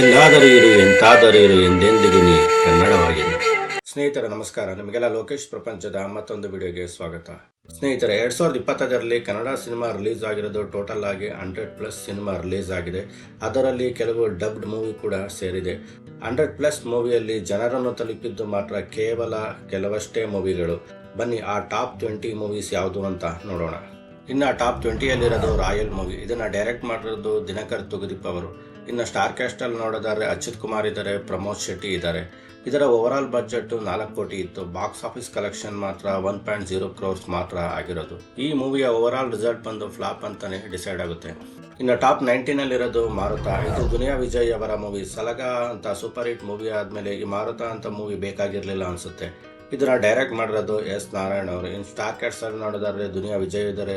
ಎಲ್ಲಾದರೂ ಇರು, ಎಂತಾದರೂ ಇರು ಎಂದೆಂದಿಗೂ ನೀ ಕನ್ನಡವಾಗಿದೆ ಸ್ನೇಹಿತರ, ನಮಸ್ಕಾರ. ನಿಮಗೆಲ್ಲ ಲೋಕೇಶ್ ಪ್ರಪಂಚದ ಮತ್ತೊಂದು ವಿಡಿಯೋಗೆ ಸ್ವಾಗತ. ಸ್ನೇಹಿತರೆ, ಎರಡ್ ಸಾವಿರದ ಇಪ್ಪತ್ತೈದರಲ್ಲಿ ಕನ್ನಡ ಸಿನಿಮಾ ರಿಲೀಸ್ ಆಗಿರೋದು ಟೋಟಲ್ ಆಗಿ ಹಂಡ್ರೆಡ್ ಪ್ಲಸ್ ಸಿನಿಮಾ ರಿಲೀಸ್ ಆಗಿದೆ. ಅದರಲ್ಲಿ ಕೆಲವು ಡಬ್ಡ್ ಮೂವಿ ಕೂಡ ಸೇರಿದೆ. ಹಂಡ್ರೆಡ್ ಪ್ಲಸ್ ಮೂವಿಯಲ್ಲಿ ಜನರನ್ನು ತಲುಪಿದ್ದು ಮಾತ್ರ ಕೇವಲ ಕೆಲವಷ್ಟೇ ಮೂವಿಗಳು. ಬನ್ನಿ, ಆ ಟಾಪ್ ಟ್ವೆಂಟಿ ಮೂವೀಸ್ ಯಾವುದು ಅಂತ ನೋಡೋಣ. ಇನ್ನು ಟಾಪ್ ಟ್ವೆಂಟಿಯಲ್ಲಿರೋದು ರಾಯಲ್ ಮೂವಿ. ಇದನ್ನು ಡೈರೆಕ್ಟ್ ಮಾಡಿರೋದು ದಿನಕರ್ ತುಗದಿಪ್ ಅವರು. ಇನ್ನು ಸ್ಟಾರ್ ಕ್ಯಾಸ್ಟ್ ಅಲ್ಲಿ ನೋಡೋದಾದ್ರೆ ಅಚ್ಯುತ್ ಕುಮಾರ್ ಇದ್ದಾರೆ, ಪ್ರಮೋದ್ ಶೆಟ್ಟಿ ಇದ್ದಾರೆ. ಇದರ ಓವರ್ ಆಲ್ ಬಜೆಟ್ ನಾಲ್ಕು ಕೋಟಿ ಇತ್ತು. ಬಾಕ್ಸ್ ಆಫೀಸ್ ಕಲೆಕ್ಷನ್ ಮಾತ್ರ ಒನ್ ಪಾಯಿಂಟ್ ಜೀರೋ ಕ್ರೋರ್ಸ್ ಮಾತ್ರ ಆಗಿರೋದು. ಈ ಮೂವಿಯ ಓವರ್ ರಿಸಲ್ಟ್ ಬಂದು ಫ್ಲಾಪ್ ಅಂತಾನೆ ಡಿಸೈಡ್ ಆಗುತ್ತೆ. ಇನ್ನು ಟಾಪ್ ನೈನ್ಟೀನಲ್ಲಿರೋದು ಮಾರುತ. ಇದು ದುನಿಯಾ ವಿಜಯ್ ಅವರ ಮೂವಿ ಸಲಗ ಅಂತ ಸೂಪರ್ ಹಿಟ್ ಮೂವಿ ಆದ್ಮೇಲೆ ಈ ಮಾರುತ ಅಂತ ಮೂವಿ ಬೇಕಾಗಿರಲಿಲ್ಲ ಅನಿಸುತ್ತೆ. ಇದನ್ನ ಡೈರೆಕ್ಟ್ ಮಾಡಿರೋದು ಎಸ್ ನಾರಾಯಣ್ ಅವರು. ಇನ್ನು ಸ್ಟಾರ್ ಕ್ಯಾಟ್ಸ್ ಅಲ್ಲಿ ನೋಡೋದಾದ್ರೆ ದುನಿಯಾ ವಿಜಯ್ ಇದ್ದಾರೆ,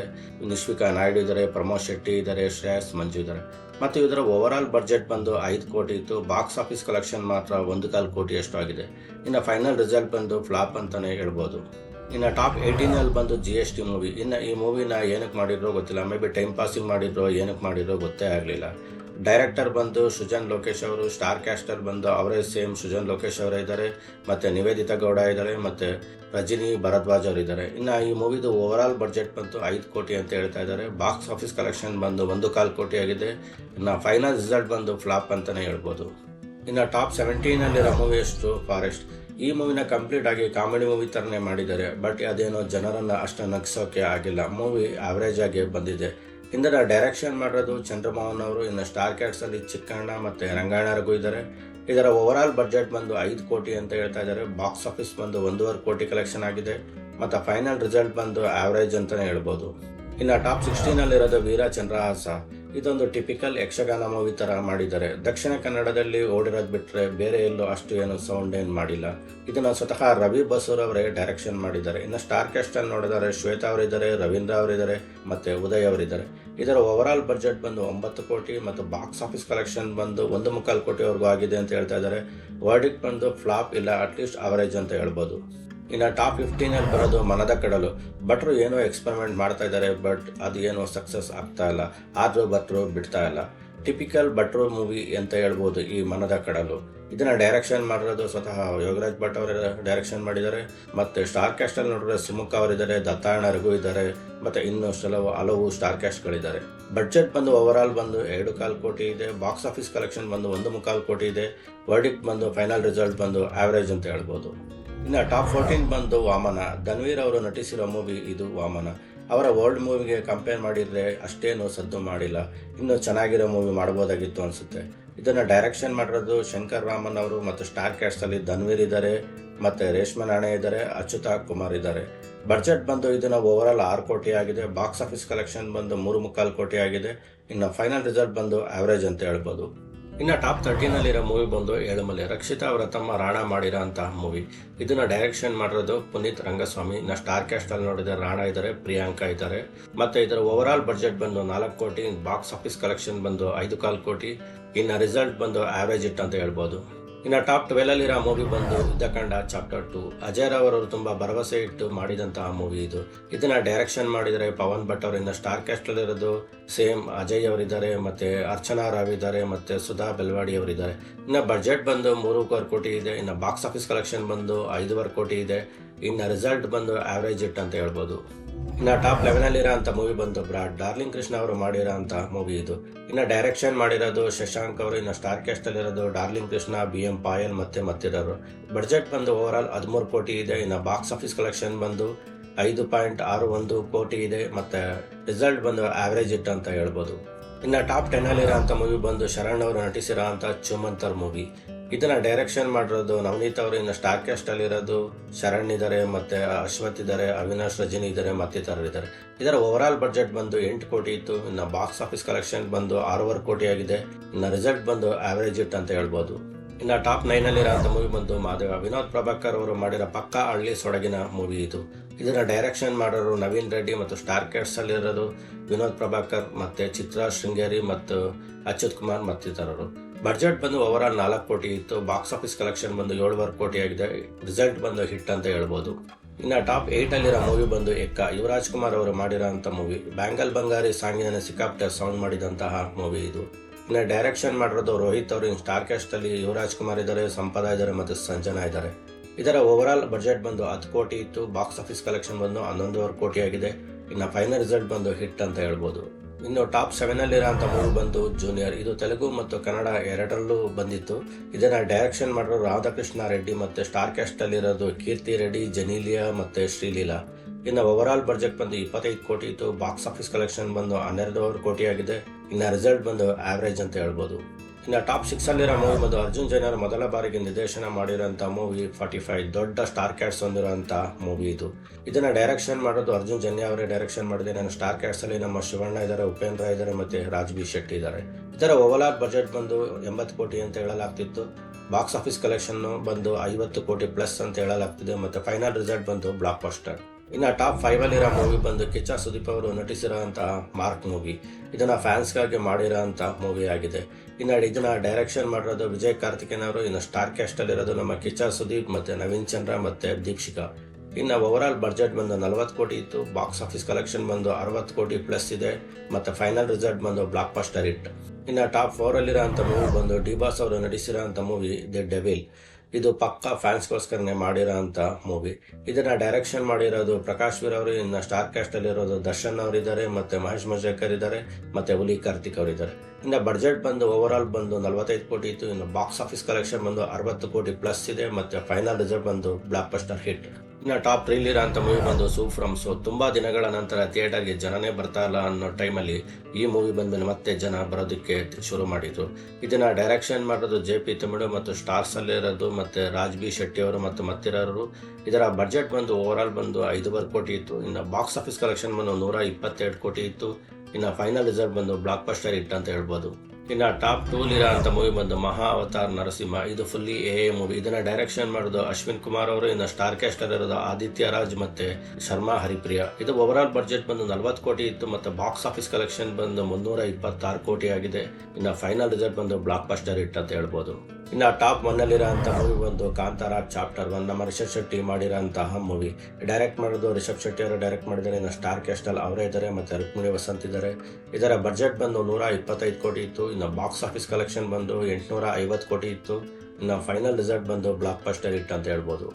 ನಿಶ್ವಿಕಾ ನಾಯ್ಡು ಇದ್ದಾರೆ, ಪ್ರಮೋದ್ ಶೆಟ್ಟಿ ಇದ್ದಾರೆ, ಶ್ರೇಯಸ್ ಮಂಜು ಇದ್ದಾರೆ. ಮತ್ತು ಇದರ ಓವರಾಲ್ ಆಲ್ ಬಡ್ಜೆಟ್ ಬಂದು ಐದು ಕೋಟಿ ಇತ್ತು. ಬಾಕ್ಸ್ ಆಫೀಸ್ ಕಲೆಕ್ಷನ್ ಮಾತ್ರ ಒಂದು ಕಾಲು ಕೋಟಿ ಅಷ್ಟು ಆಗಿದೆ ಇನ್ನು ಫೈನಲ್ ರಿಸಲ್ಟ್ ಬಂದು ಫ್ಲಾಪ್ ಅಂತಲೇ ಹೇಳ್ಬೋದು. ಇನ್ನು ಟಾಪ್ ಏಯ್ಟೀನಲ್ಲಿ ಬಂದು ಜಿ ಎಸ್ ಟಿ ಮೂವಿ ಇನ್ನು ಈ ಮೂವಿನ ಏನಕ್ಕೆ ಮಾಡಿದ್ರೋ ಗೊತ್ತಿಲ್ಲ. ಮೇ ಬಿ ಟೈಮ್ ಪಾಸಿಂಗ್ ಮಾಡಿದ್ರೋ ಏನಕ್ಕೆ ಮಾಡಿದ್ರೋ ಗೊತ್ತೇ ಆಗಲಿಲ್ಲ. ಡೈರೆಕ್ಟರ್ ಬಂದು ಸುಜನ್ ಲೋಕೇಶ್ ಅವರು, ಸ್ಟಾರ್ ಕ್ಯಾಸ್ಟರ್ ಬಂದು ಅವರೇ ಸೇಮ್ ಸುಜನ್ ಲೋಕೇಶ್ ಅವರೇ ಇದ್ದಾರೆ, ಮತ್ತು ನಿವೇದಿತಾ ಗೌಡ ಇದ್ದಾರೆ, ಮತ್ತು ರಜನಿ ಭರದ್ವಾಜ್ ಅವರು ಇದ್ದಾರೆ. ಇನ್ನು ಈ ಮೂವಿದು ಓವರ್ ಆಲ್ ಬಡ್ಜೆಟ್ ಬಂತು ಐದು ಕೋಟಿ ಅಂತ ಹೇಳ್ತಾ ಇದ್ದಾರೆ. ಬಾಕ್ಸ್ ಆಫೀಸ್ ಕಲೆಕ್ಷನ್ ಬಂದು ಒಂದು ಕಾಲು ಕೋಟಿ ಆಗಿದೆ. ಇನ್ನು ಫೈನಲ್ ರಿಸಲ್ಟ್ ಬಂದು ಫ್ಲಾಪ್ ಅಂತಲೇ ಹೇಳ್ಬೋದು. ಇನ್ನು ಟಾಪ್ ಸೆವೆಂಟೀನಲ್ಲಿರೋ ಮೂವಿ ಎಷ್ಟು? ಫಾರೆಸ್ಟ್ ಈ ಮೂವಿನ ಕಂಪ್ಲೀಟ್ ಆಗಿ ಕಾಮಿಡಿ ಮೂವಿ ಥರನೇ ಮಾಡಿದ್ದಾರೆ. ಬಟ್ ಅದೇನೋ ಜನರನ್ನು ಅಷ್ಟು ನಗಿಸೋಕೆ ಆಗಿಲ್ಲ. ಮೂವಿ ಆವ್ರೇಜ್ ಆಗಿ ಬಂದಿದೆ. ಇಂದರ ಡೈರೆಕ್ಷನ್ ಮಾಡಿರೋದು ಚಂದ್ರಮೋಹನ್ ಅವರು ಇನ್ನು ಸ್ಟಾರ್ ಕ್ಯಾಟ್ಸ್ ಅಲ್ಲಿ ಚಿಕ್ಕಣ್ಣ ಮತ್ತೆ ರಂಗಾಯಣ ರಘು ಇದ್ದಾರೆ. ಇದರ ಓವರ್ ಆಲ್ ಬಜೆಟ್ ಬಂದು ಐದು ಕೋಟಿ ಅಂತ ಹೇಳ್ತಾ ಇದ್ದಾರೆ. ಬಾಕ್ಸ್ ಆಫೀಸ್ ಬಂದು ಒಂದೂವರೆ ಕೋಟಿ ಕಲೆಕ್ಷನ್ ಆಗಿದೆ. ಮತ್ತು ಫೈನಲ್ ರಿಸಲ್ಟ್ ಬಂದು ಆವರೇಜ್ ಅಂತಲೇ ಹೇಳ್ಬೋದು. ಇನ್ನು ಟಾಪ್ ಸಿಕ್ಸ್ಟೀನಲ್ಲಿರೋದು ವೀರ ಚಂದ್ರಹಾಸ. ಇದೊಂದು ಟಿಪಿಕಲ್ ಯಕ್ಷಗಾನ ಮೂವಿ ಥರ ಮಾಡಿದ್ದಾರೆ. ದಕ್ಷಿಣ ಕನ್ನಡದಲ್ಲಿ ಓಡಿರೋದು ಬಿಟ್ಟರೆ ಬೇರೆ ಎಲ್ಲೂ ಅಷ್ಟು ಏನು ಸೌಂಡ್ ಏನು ಮಾಡಿಲ್ಲ. ಇದನ್ನು ಸ್ವತಃ ರವಿ ಬಸೂರ್ ಅವರೇ ಡೈರೆಕ್ಷನ್ ಮಾಡಿದ್ದಾರೆ. ಇನ್ನು ಸ್ಟಾರ್ ಕ್ಯಾಸ್ಟಲ್ಲಿ ನೋಡಿದರೆ ಶ್ವೇತಾ ಅವರಿದ್ದಾರೆ, ರವೀಂದ್ರ ಅವರಿದ್ದಾರೆ, ಮತ್ತು ಉದಯ್ ಅವರಿದ್ದಾರೆ. ಇದರ ಓವರ್ ಬಜೆಟ್ ಬಂದು ಒಂಬತ್ತು ಕೋಟಿ ಮತ್ತು ಬಾಕ್ಸ್ ಆಫೀಸ್ ಕಲೆಕ್ಷನ್ ಬಂದು ಒಂದು ಮುಕ್ಕಾಲು ಕೋಟಿವರೆಗೂ ಆಗಿದೆ ಅಂತ ಹೇಳ್ತಾ ಇದ್ದಾರೆ. ವರ್ಡಿಕ್ ಬಂದು ಫ್ಲಾಪ್ ಇಲ್ಲ ಅಟ್ಲೀಸ್ಟ್ ಅವರೇಜ್ ಅಂತ ಹೇಳ್ಬೋದು. ಇನ್ನು ಟಾಪ್ ಫಿಫ್ಟೀನಲ್ಲಿ ಬರೋದು ಮನದ ಕಡಲು. ಭಟ್ರು ಏನೋ ಎಕ್ಸ್ಪೆರಿಮೆಂಟ್ ಮಾಡ್ತಾ ಇದ್ದಾರೆ ಬಟ್ ಅದು ಏನೋ ಸಕ್ಸಸ್ ಆಗ್ತಾ ಇಲ್ಲ. ಆದರೂ ಭಟ್ರು ಬಿಡ್ತಾ ಇಲ್ಲ. ಟಿಪಿಕಲ್ ಭಟ್ರು ಮೂವಿ ಅಂತ ಹೇಳ್ಬೋದು, ಈ ಮನದ ಕಡಲು. ಇದನ್ನ ಡೈರೆಕ್ಷನ್ ಮಾಡಿರೋದು ಸ್ವತಃ ಯೋಗರಾಜ್ ಭಟ್ ಅವರ ಡೈರೆಕ್ಷನ್ ಮಾಡಿದ್ದಾರೆ, ಮತ್ತೆ ಸ್ಟಾರ್ ಕ್ಯಾಸ್ಟ್ ಅಲ್ಲಿ ನೋಡಿದ್ರೆ ಸುಮುಖ ಅವರಿದ್ದಾರೆ ದತ್ತಾಯಣ ಇದ್ದಾರೆ, ಮತ್ತೆ ಇನ್ನು ಕೆಲವು ಹಲವು ಸ್ಟಾರ್ ಕ್ಯಾಸ್ಟ್ಗಳಿದ್ದಾರೆ ಬಡ್ಜೆಟ್ ಬಂದು ಓವರ್ ಆಲ್ ಬಂದು ಎರಡು ಕಾಲು ಕೋಟಿ ಇದೆ ಬಾಕ್ಸ್ ಆಫೀಸ್ ಕಲೆಕ್ಷನ್ ಬಂದು ಒಂದು ಮುಕ್ಕಾಲು ಕೋಟಿ ಇದೆ ವರ್ಡಿಕ್ ಬಂದು ಫೈನಲ್ ರಿಸಲ್ಟ್ ಬಂದು ಆವರೇಜ್ ಅಂತ ಹೇಳ್ಬೋದು. ಇನ್ನು ಟಾಪ್ ಫೋರ್ಟೀನ್ ಬಂದು ವಾಮನ. ಧನ್ವೀರ್ ಅವರು ನಟಿಸಿರೋ ಮೂವಿ ಇದು ವಾಮನ. ಅವರ ವರ್ಲ್ಡ್ ಮೂವಿಗೆ ಕಂಪೇರ್ ಮಾಡಿದರೆ ಅಷ್ಟೇನು ಸದ್ದು ಮಾಡಿಲ್ಲ. ಇನ್ನೂ ಚೆನ್ನಾಗಿರೋ ಮೂವಿ ಮಾಡ್ಬೋದಾಗಿತ್ತು ಅನಿಸುತ್ತೆ. ಇದನ್ನು ಡೈರೆಕ್ಷನ್ ಮಾಡಿರೋದು ಶಂಕರ್ ರಾಮನ್ ಅವರು ಮತ್ತು ಸ್ಟಾರ್ ಕ್ಯಾಸ್ಟಲ್ಲಿ ಧನ್ವೀರ್ ಇದ್ದಾರೆ ಮತ್ತು ರೇಷ್ಮೆ ನಾಣೆ ಇದ್ದಾರೆ ಅಚ್ಯುತಾ ಕುಮಾರ್ ಇದ್ದಾರೆ ಬಜೆಟ್ ಬಂದು ಇದನ್ನ ಓವರ್ ಆಲ್ ಆರು ಕೋಟಿ ಆಗಿದೆ. ಬಾಕ್ಸ್ ಆಫೀಸ್ ಕಲೆಕ್ಷನ್ ಬಂದು ಮೂರು ಮುಕ್ಕಾಲು ಕೋಟಿ ಆಗಿದೆ. ಇನ್ನು ಫೈನಲ್ ರಿಸಲ್ಟ್ ಬಂದು ಆವರೇಜ್ ಅಂತ ಹೇಳ್ಬೋದು. ಇನ್ನು ಟಾಪ್ ತರ್ಟೀನಲ್ಲಿರೋ ಮೂವಿ ಬಂದು ಏಳುಮಲೆ ರಕ್ಷಿತಾ ಅವರ ತಮ್ಮ ರಾಣ ಮಾಡಿರೋ ಅಂತಹ ಮೂವಿ. ಇದನ್ನ ಡೈರೆಕ್ಷನ್ ಮಾಡಿರೋದು ಪುನೀತ್ ರಂಗಸ್ವಾಮಿ. ಇನ್ನು ಸ್ಟಾರ್ ಕ್ಯಾಸ್ಟ್ ಅಲ್ಲಿ ನೋಡಿದ್ರೆ ರಾಣ ಇದ್ದಾರೆ ಪ್ರಿಯಾಂಕಾ ಇದ್ದಾರೆ ಮತ್ತೆ ಇದರ ಓವರ್ ಆಲ್ ಬಜೆಟ್ ಬಂದು ನಾಲ್ಕು ಕೋಟಿ ಬಾಕ್ಸ್ ಆಫೀಸ್ ಕಲೆಕ್ಷನ್ ಬಂದು ಐದು ಕಾಲು ಕೋಟಿ. ಇನ್ನು ರಿಸಲ್ಟ್ ಬಂದು ಆವರೇಜ್ ಇಟ್ ಅಂತ ಹೇಳ್ಬೋದು. ಇನ್ನು ಟಾಪ್ ಟ್ವೆಲಲ್ಲಿರೋ ಮೂವಿ ಬಂದು ಯುದ್ಧಕಾಂಡ ಚಾಪ್ಟರ್ ಟು ಅಜಯ್ ರಾವ್ ಅವರು ತುಂಬಾ ಭರವಸೆ ಇಟ್ಟು ಮಾಡಿದಂತಹ ಮೂವಿ ಇದು. ಇದನ್ನ ಡೈರೆಕ್ಷನ್ ಮಾಡಿದರೆ ಪವನ್ ಭಟ್ ಅವರಿಂದ ಸ್ಟಾರ್ ಕ್ಯಾಸ್ಟ್ ಅಲ್ಲಿರೋದು ಸೇಮ್ ಅಜಯ್ ಅವರಿದ್ದಾರೆ, ಮತ್ತೆ ಅರ್ಚನಾ ರಾವ್ ಇದ್ದಾರೆ, ಮತ್ತೆ ಸುಧಾ ಬೆಲ್ವಾಡಿ ಅವರಿದ್ದಾರೆ. ಇನ್ನು ಬಜೆಟ್ ಬಂದು ಮೂರುವರೆ ಕೋಟಿ ಇದೆ, ಇನ್ನು ಬಾಕ್ಸ್ ಆಫೀಸ್ ಕಲೆಕ್ಷನ್ ಬಂದು ಐದುವರೆ ಕೋಟಿ ಇದೆ. ಇನ್ನು ರಿಸಲ್ಟ್ ಬಂದು ಆವರೇಜ್ ಇಟ್ ಅಂತ ಹೇಳ್ಬೋದು. ಇನ್ನು ಟಾಪ್ ಲೆವೆನಲ್ಲಿರೋ ಅಂತ ಮೂವಿ ಬಂದು ಬ್ರಾಡ್ ಡಾರ್ಲಿಂಗ್ ಕೃಷ್ಣ ಅವರು ಮಾಡಿರೋ ಅಂತ ಮೂವಿ ಇದು. ಇನ್ನು ಡೈರೆಕ್ಷನ್ ಮಾಡಿರೋದು ಶಶಾಂಕ್ ಅವರು, ಇನ್ನು star cast ಅಲ್ಲಿರೋದು darling Krishna B M Payal ಮತ್ತೆ ಮತ್ತಿರೋರು. ಬಡ್ಜೆಟ್ ಬಂದು ಓವರ್ ಆಲ್ ಹದಿಮೂರು ಕೋಟಿ ಇದೆ. ಇನ್ನು ಬಾಕ್ಸ್ ಆಫೀಸ್ ಕಲೆಕ್ಷನ್ ಬಂದು ಐದು ಪಾಯಿಂಟ್ ಆರು ಒಂದು ಕೋಟಿ ಇದೆ. ಮತ್ತೆ ರಿಸಲ್ಟ್ ಬಂದು ಆವರೇಜ್ ಇಟ್ ಅಂತ ಹೇಳ್ಬೋದು. ಇನ್ನು ಟಾಪ್ ಟೆನ್ನಲ್ಲಿರೋ ಅಂತ ಮೂವಿ ಬಂದು ಶರಣ್ ಅವರು ನಟಿಸಿರೋ ಅಂಥ ಚುಮಂತರ್ ಮೂವಿ ಇದನ್ನ ಡೈರೆಕ್ಷನ್ ಮಾಡಿರೋದು, ನವನೀತ್ ಅವರು ಇನ್ನು ಸ್ಟಾರ್ ಕ್ಯಾಸ್ಟ್ ಅಲ್ಲಿರೋದು ಶರಣ್ ಇದ್ದಾರೆ ಮತ್ತೆ ಅಶ್ವಥ್ ಇದ್ದಾರೆ ಅವಿನಾಶ್ ರಜನಿ ಇದ್ದಾರೆ ಮತ್ತಿತರರು ಇದ್ದಾರೆ ಇದರ ಓವರ್ ಆಲ್ ಬಜೆಟ್ ಬಂದು ಎಂಟು ಕೋಟಿ ಇತ್ತು, ಇನ್ನು ಬಾಕ್ಸ್ ಆಫೀಸ್ ಕಲೆಕ್ಷನ್ ಬಂದು ಆರೂವರೆ ಕೋಟಿ ಆಗಿದೆ, ಇನ್ನು ರಿಸಲ್ಟ್ ಬಂದು ಆವರೇಜ್ ಇಟ್ ಅಂತ ಹೇಳ್ಬೋದು. ಇನ್ನು ಟಾಪ್ ನೈನ್ ಅಲ್ಲಿರೋ ಅಂತ ಮೂವಿ ಬಂದು ಮಾದೇವ. ವಿನೋದ್ ಪ್ರಭಾಕರ್ ಅವರು ಮಾಡಿರೋ ಪಕ್ಕ ಹಳ್ಳಿ ಸೊಡಗಿನ ಮೂವಿ ಇದು. ಇದರ ಡೈರೆಕ್ಷನ್ ಮಾಡೋರು ನವೀನ್ ರೆಡ್ಡಿ ಮತ್ತು ಸ್ಟಾರ್ ಕ್ಯಾಟ್ಸ್ ಅಲ್ಲಿರೋದು ವಿನೋದ್ ಪ್ರಭಾಕರ್, ಮತ್ತೆ ಚಿತ್ರಾ ಶೃಂಗೇರಿ ಮತ್ತು ಅಚ್ಯುತ್ ಕುಮಾರ್ ಮತ್ತಿತರರು. ಬಡ್ಜೆಟ್ ಬಂದು ಓವರ್ ಆಲ್ ನಾಲ್ಕು ಕೋಟಿ ಇತ್ತು ಬಾಕ್ಸ್ ಆಫೀಸ್ ಕಲೆಕ್ಷನ್ ಬಂದು ಏಳುವರೆ ಕೋಟಿ ಆಗಿದೆ ರಿಸಲ್ಟ್ ಬಂದು ಹಿಟ್ ಅಂತ ಹೇಳ್ಬೋದು. ಇನ್ನು ಟಾಪ್ ಏಟ್ ಅಲ್ಲಿರೋ ಮೂವಿ ಬಂದು ಎಕ್ಕ, ಯುವರಾಜ್ ಕುಮಾರ್ ಅವರು ಮಾಡಿರೋ ಅಂತ ಮೂವಿ ಬ್ಯಾಂಗಲ್ ಬಂಗಾರಿ ಸಾಂಗಿನ ಸಿಕ್ಕಾಪ್ಟರ್ ಸೌಂಡ್ ಮಾಡಿದಂತಹ ಮೂವಿ ಇದು. ಇನ್ನು ಡೈರೆಕ್ಷನ್ ಮಾಡಿರೋದು ರೋಹಿತ್ ಅವರು, ಇನ್ನು ಸ್ಟಾರ್ ಕ್ಯಾಸ್ಟ್ ಅಲ್ಲಿ ಯುವರಾಜ್ ಕುಮಾರ್ ಇದ್ದಾರೆ, ಸಂಪದ ಇದ್ದಾರೆ ಮತ್ತು ಸಂಜನಾ ಇದ್ದಾರೆ. ಇದರ ಓವರ್ ಬಜೆಟ್ ಬಂದು ಹತ್ತು ಕೋಟಿ ಇತ್ತು ಬಾಕ್ಸ್ ಆಫೀಸ್ ಕಲೆಕ್ಷನ್ ಬಂದು ಹನ್ನೊಂದುವರೆ ಕೋಟಿ ಆಗಿದೆ. ಇನ್ನು ಫೈನಲ್ ರಿಸಲ್ಟ್ ಬಂದು ಹಿಟ್ ಅಂತ ಹೇಳ್ಬೋದು. ಇನ್ನು ಟಾಪ್ ಸೆವೆನಲ್ಲಿರೋಂಥ ಮೂವಿ ಬಂತು ಜೂನಿಯರ್. ಇದು ತೆಲುಗು ಮತ್ತು ಕನ್ನಡ ಎರಡರಲ್ಲೂ ಬಂದಿತ್ತು. ಇದನ್ನು ಡೈರೆಕ್ಷನ್ ಮಾಡಿರೋ ರಾಧಾಕೃಷ್ಣ ರೆಡ್ಡಿ ಮತ್ತು ಸ್ಟಾರ್ ಕ್ಯಾಸ್ಟ್ ಅಲ್ಲಿರೋದು ಕೀರ್ತಿ ರೆಡ್ಡಿ, ಜನೀಲಿಯಾ ಮತ್ತು ಶ್ರೀಲೀಲಾ. ಇನ್ನು ಓವರ್ ಆಲ್ ಬಜೆಟ್ ಬಂದು ಇಪ್ಪತ್ತೈದು ಕೋಟಿ ಇತ್ತು. ಬಾಕ್ಸ್ ಆಫೀಸ್ ಕಲೆಕ್ಷನ್ ಬಂದು ಹನ್ನೆರಡುವರೆ ಕೋಟಿ ಆಗಿದೆ ಇನ್ನು ರಿಸಲ್ಟ್ ಬಂದು ಆವ್ರೇಜ್ ಅಂತ ಹೇಳ್ಬೋದು. ಇನ್ನು ಟಾಪ್ ಸಿಕ್ಸ್ ಅಲ್ಲಿರೋ ಮೂವಿ ಮತ್ತು ಅರ್ಜುನ್ ಜೈನರ್ ಮೊದಲ ಬಾರಿಗೆ ನಿರ್ದೇಶನ ಮಾಡಿರೋಂಥ ಮೂವಿ ಫಾರ್ಟಿ ಫೈವ್, ದೊಡ್ಡ ಸ್ಟಾರ್ ಕ್ಯಾಟ್ಸ್ ಹೊಂದಿರೋಂಥ ಮೂವಿ ಇದು. ಇದನ್ನ ಡೈರೆಕ್ಷನ್ ಮಾಡೋದು ಅರ್ಜುನ್ ಜನ್ಯ ಅವರೇ ಡೈರೆಕ್ಷನ್ ಮಾಡಿದೆ ನಾನು ಸ್ಟಾರ್ ಕ್ಯಾಟ್ಸ್ ಅಲ್ಲಿ ನಮ್ಮ ಶಿವಣ್ಣ ಇದ್ದಾರೆ ಉಪೇಂದ್ರ ಇದ್ದಾರೆ ಮತ್ತೆ ರಾಜ್ ಬಿ ಶೆಟ್ಟಿ ಇದ್ದಾರೆ ಇದರ ಓವರ್ ಬಜೆಟ್ ಬಂದು ಎಂಬತ್ತು ಕೋಟಿ ಅಂತ ಹೇಳಲಾಗ್ತಿತ್ತು. ಬಾಕ್ಸ್ ಆಫೀಸ್ ಕಲೆಕ್ಷನ್ ಬಂದು ಐವತ್ತು ಕೋಟಿ ಪ್ಲಸ್ ಅಂತ ಹೇಳಲಾಗ್ತಿದೆ ಮತ್ತೆ ಫೈನಲ್ ರಿಸಲ್ಟ್ ಬಂದು ಬ್ಲಾಕ್ ಬಸ್ಟರ್ ಇನ್ನು ಟಾಪ್ ಫೈವ್ ಅಲ್ಲಿರೋ ಮೂವಿ ಬಂದು ಕಿಚ್ಚ ಸುದೀಪ್ ಅವರು ನಟಿಸಿರೋಂತಹ ಮಾರ್ಕ್ ಮೂವಿ ಇದನ್ನ ಫ್ಯಾನ್ಸ್ಗಾಗಿ ಮಾಡಿರೋಂಥ ಮೂವಿ ಆಗಿದೆ. ಇನ್ನು ಇದನ್ನ ಡೈರೆಕ್ಷನ್ ಮಾಡಿರೋದು ವಿಜಯ್ ಕಾರ್ತಿಕೇಯನ್ ಅವರು, ಇನ್ನು ಸ್ಟಾರ್ ಕ್ಯಾಸ್ಟ್ ಅಲ್ಲಿರೋದು ನಮ್ಮ ಕಿಚ್ಚ ಸುದೀಪ್ ಮತ್ತೆ ನವೀನ್ ಚಂದ್ರ ಮತ್ತೆ ದೀಕ್ಷಿಕಾ. ಇನ್ನು ಓವರ್ ಬಜೆಟ್ ಬಂದು ನಲವತ್ತು ಕೋಟಿ ಇತ್ತು. ಬಾಕ್ಸ್ ಆಫೀಸ್ ಕಲೆಕ್ಷನ್ ಬಂದು ಅರವತ್ತು ಕೋಟಿ ಪ್ಲಸ್ ಇದೆ. ಮತ್ತೆ ಫೈನಲ್ ರಿಸಲ್ಟ್ ಬಂದು ಬ್ಲಾಕ್ ಬಸ್ಟರ್ ಹಿಟ್ ಇನ್ನು ಟಾಪ್ ಫೋರ್ ಅಲ್ಲಿರೋಂಥ ಮೂವಿ ಬಂದು ಡಿಬಾಸ್ ಅವರು ನಟಿಸಿರೋಂಥ ಮೂವಿ ದಿ ಡೆವಿಲ್ ಇದು ಪಕ್ಕಾ ಫ್ಯಾನ್ಸ್ಗೋಸ್ಕರನೇ ಮಾಡಿರೋ ಅಂತ ಮೂವಿ ಇದನ್ನ ಡೈರೆಕ್ಷನ್ ಮಾಡಿರೋದು ಪ್ರಕಾಶ್ ವೀರ್ ಅವರು, ಇನ್ನು ಸ್ಟಾರ್ ಕ್ಯಾಸ್ಟ್ ಅಲ್ಲಿರೋದು ದರ್ಶನ್ ಅವರಿದ್ದಾರೆ ಮತ್ತೆ ಮಹೇಶ್ ಮಜೇಕರ್ ಇದ್ದಾರೆ ಮತ್ತೆ ಹುಲಿ ಕಾರ್ತಿಕ್ ಅವರಿದ್ದಾರೆ ಇನ್ನು ಬಡ್ಜೆಟ್ ಬಂದು ಓವರ್ ಆಲ್ ಬಂದು ನಲವತ್ತೈದು ಕೋಟಿ ಇತ್ತು, ಇನ್ನು ಬಾಕ್ಸ್ ಆಫೀಸ್ ಕಲೆಕ್ಷನ್ ಬಂದು ಅರವತ್ತು ಕೋಟಿ ಪ್ಲಸ್ ಇದೆ, ಮತ್ತೆ ಫೈನಲ್ ರಿಸಲ್ಟ್ ಬಂದು ಬ್ಲಾಕ್ ಬಸ್ಟರ್ ಹಿಟ್ ಇನ್ನು ಟಾಪ್ ತ್ರೀಲಿರೋ ಅಂತ ಮೂವಿ ಬಂದು ಸೂ ಫ್ರಮ್ ಸೋ ತುಂಬಾ ದಿನಗಳ ನಂತರ ಥಿಯೇಟರ್ಗೆ ಜನನೇ ಬರ್ತಾ ಇಲ್ಲ ಅನ್ನೋ ಟೈಮಲ್ಲಿ ಈ ಮೂವಿ ಬಂದ್ಮೇಲೆ ಮತ್ತೆ ಜನ ಬರೋದಕ್ಕೆ ಶುರು ಮಾಡಿದ್ರು. ಇದನ್ನ ಡೈರೆಕ್ಷನ್ ಮಾಡೋದು ಜೆ ಪಿ ತಮಿಳು ಮತ್ತು ಸ್ಟಾರ್ಸ್ ಅಲ್ಲಿರೋದು ಮತ್ತೆ ರಾಜ್ ಬಿ ಶೆಟ್ಟಿ ಅವರು ಮತ್ತು ಮತ್ತಿರೋರು. ಇದರ ಬಜೆಟ್ ಬಂದು ಓವರ್ ಆಲ್ ಬಂದು ಐದುವರೆ ಕೋಟಿ ಇತ್ತು. ಇನ್ನು ಬಾಕ್ಸ್ ಆಫೀಸ್ ಕಲೆಕ್ಷನ್ ಬಂದು ನೂರ ಇಪ್ಪತ್ತೆರಡು ಕೋಟಿ ಇತ್ತು. ಇನ್ನು ಫೈನಲ್ ರಿಸಲ್ಟ್ ಬಂದು ಬ್ಲಾಕ್ ಪಸ್ಟರ್ ಇಟ್ಟು ಅಂತ ಹೇಳ್ಬೋದು. ಇನ್ನು ಟಾಪ್ ಟೂಲ್ ಇರೋ ಅಂತ ಮೂವಿ ಬಂದು ಮಹಾ ಅವತಾರ್ ನರಸಿಂಹ. ಇದು ಫುಲ್ಲಿ ಎ ಎ ಮೂವಿ ಇದನ್ನ ಡೈರೆಕ್ಷನ್ ಮಾಡೋದು ಅಶ್ವಿನ್ ಕುಮಾರ್ ಅವರು, ಇನ್ನು ಸ್ಟಾರ್ ಕ್ಯಾಸ್ಟರ್ ಇರೋದು ಆದಿತ್ಯ ರಾಜ್ ಮತ್ತೆ ಶರ್ಮಾ ಹರಿಪ್ರಿಯ. ಇದು ಓವರ್ ಆಲ್ ಬಡ್ಜೆಟ್ ಬಂದು ನಲವತ್ತು ಕೋಟಿ ಇತ್ತು ಮತ್ತೆ ಬಾಕ್ಸ್ ಆಫೀಸ್ ಕಲೆಕ್ಷನ್ ಬಂದು ಮುನ್ನೂರ ಇಪ್ಪತ್ತಾರು ಕೋಟಿ ಆಗಿದೆ. ಇನ್ನು ಫೈನಲ್ ರಿಸಲ್ಟ್ ಬಂದು ಬ್ಲಾಕ್ ಬಸ್ಟರ್ ಹಿಟ್ ಅಂತ ಹೇಳ್ಬೋದು. ಇನ್ನು ಟಾಪ್ ಒನ್ ಅಲ್ಲಿರೋ ಅಂತ ಮೂವಿ ಬಂದು ಕಾಂತಾರ ಚಾಪ್ಟರ್ ಒನ್, ನಮ್ಮ ರಿಷಬ್ ಶೆಟ್ಟಿ ಮಾಡಿರೋಂತಹ ಮೂವಿ. ಡೈರೆಕ್ಟ್ ಮಾಡೋದು ರಿಷಬ್ ಶೆಟ್ಟಿ ಅವರು, ಡೈರೆಕ್ಟ್ ಮಾಡಿದ್ದಾರೆ ಇನ್ನು ಸ್ಟಾರ್ ಕ್ಯಾಸ್ಟಲ್ ಅವರೇ ಇದ್ದಾರೆ, ಮತ್ತೆ ರುಕ್ಮಿಣಿ ವಸಂತ್ ಇದ್ದಾರೆ. ಇದರ ಬಜೆಟ್ ಬಂದು ನೂರ ಇಪ್ಪತ್ತೈದು ಕೋಟಿ ಇತ್ತು, ಇನ್ನು ಬಾಕ್ಸ್ ಆಫೀಸ್ ಕಲೆಕ್ಷನ್ ಬಂದು ಎಂಟುನೂರ ಐವತ್ತು ಕೋಟಿ ಇತ್ತು, ಇನ್ನು ಫೈನಲ್ ರಿಸಲ್ಟ್ ಬಂದು ಬ್ಲಾಕ್ ಬಸ್ಟರ್ ಹಿಟ್ ಅಂತ ಹೇಳ್ಬೋದು.